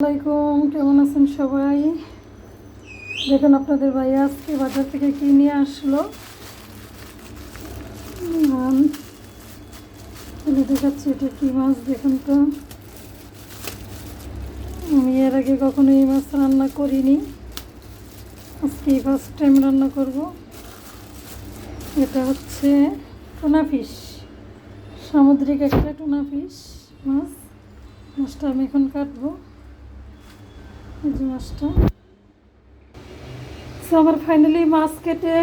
আসসালামাইকুম কেমন আছেন সবাই? দেখুন আপনাদের ভাই আজকে বাজার থেকে কি নিয়ে আসলো? দেখাচ্ছি এটা কি মাছ, দেখুন তো। আমি এর আগে কখনো এই মাছ রান্না করিনি। আজকে ফার্স্ট টাইম রান্না করব। এটা হচ্ছে টুনা ফিশ, সামুদ্রিক একটা টুনা ফিশ মাছ। মাছটা আমি এখন কাটবো। মাছটা। তো আমার ফাইনালি মাছ কেটে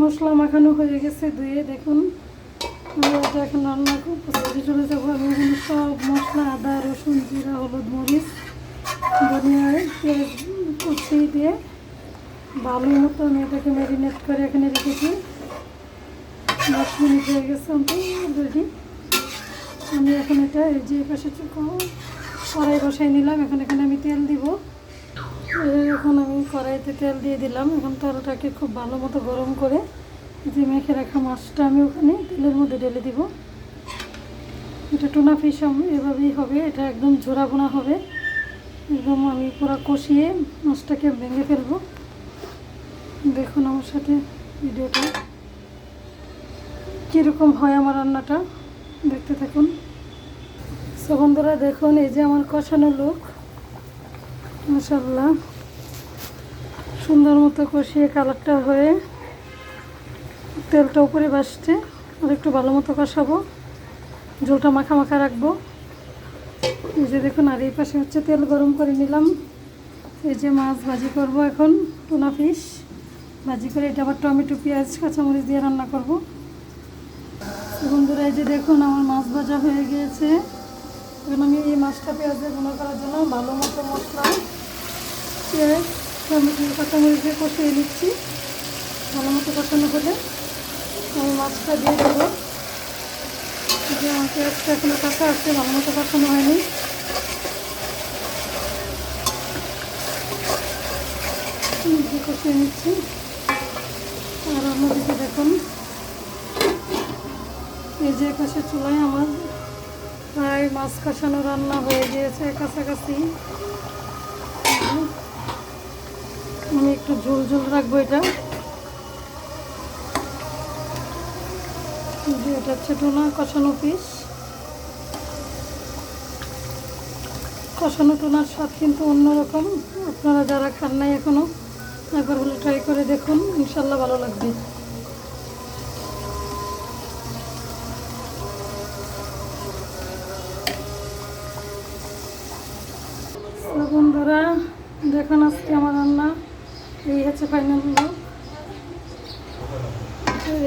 মশলা মাখানো হয়ে গেছে ধুয়ে, দেখুন। এটা এখন রান্না করতে চলে যাব। আমি সব মশলা, আদা, রসুন, জিরা, হলুদ, মরিচ ধনিয়া পেঁয়াজ কুচি দিয়ে ভালো মতো আমি এটাকে ম্যারিনেট করে এখানে রেখেছি। দশ মিনিট হয়ে গেছে রেডি। আমি এখন এটা এই যে পাশে কড়াই বসাই নিলাম, এখন এখানে আমি তেল দিব। এখন আমি কড়াইতে তেল দিয়ে দিলাম। এখন তেলটাকে খুব ভালো মতো গরম করে যে মেখে রাখা মাছটা আমি ওখানে তেলের মধ্যে ঢেলে দিব। এটা টুনা ফিশ এভাবেই হবে। এটা একদম ঝোড়া বোনা হবে। একদম আমি পুরো কষিয়ে মাছটাকে ভেঙে ফেলব। দেখুন আমার সাথে ভিডিওটা কীরকম হয় আমার রান্নাটা। দেখতে থাকুন। সো বন্ধুরা দেখুন, এই যে আমার কষানো লোক। মাসাল্লাহ সুন্দর মতো কষিয়ে কালারটা হয়ে তেলটা উপরে বাসছে আর একটু ভালো মতো কষাবো। ঝোলটা মাখা মাখা রাখব। এই যে দেখুন, আর এই পাশে হচ্ছে তেল গরম করে নিলাম। এই যে মাছ ভাজি করব এখন, টুনা ফিশ। ভাজি করে এটা আবার টমেটো, পেঁয়াজ, কাঁচামরিচ দিয়ে রান্না করব। বন্ধুরা, এই যে দেখুন, আমার মাছ ভাজা হয়ে গিয়েছে। এখন আমি এই মাছটা পেঁয়াজ দিয়ে গুঁড়ো করার জন্য ভালো মতো মশলা পেঁয়াজ কাঁচামরিচ দিয়ে কষিয়ে নিচ্ছি। ভালো মতো কষানো হলে আমি মাছটা দিয়ে দেবো। যে আমার পেঁয়াজটা এখনও কাঁচা আছে, ভালো মতো কষানো হয়নি। কষিয়ে নিচ্ছি। আর অন্যদিকে দেখুন, এই যে পাশে চুলায় আমার প্রায় মাছ কষানো রান্না হয়ে গিয়েছে কাছাকাছি। আমি একটু ঝোল ঝোল রাখব এটা। এটা হচ্ছে টুনা কষানো পিস কষানো টোনার স্বাদ কিন্তু অন্যরকম। আপনারা যারা খান নাই এখনও একবার হলে ট্রাই করে দেখুন, ইনশাল্লাহ ভালো লাগবে। বন্ধুরা, দেখুন আজকে আমার রান্না। এই হচ্ছে ফাইনাল লুক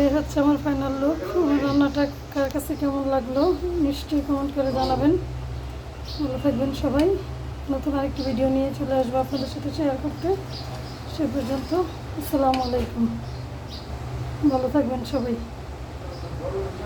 এই হচ্ছে আমার ফাইনাল লুক রান্নাটা কার কাছে কেমন লাগল নিশ্চয়ই কমেন্ট করে জানাবেন। ভালো থাকবেন সবাই। নতুন আরেকটি ভিডিও নিয়ে চলে আসব আপনাদের সাথে শেয়ার করতে। সে পর্যন্ত, আসসালামু আলাইকুম। ভালো থাকবেন সবাই।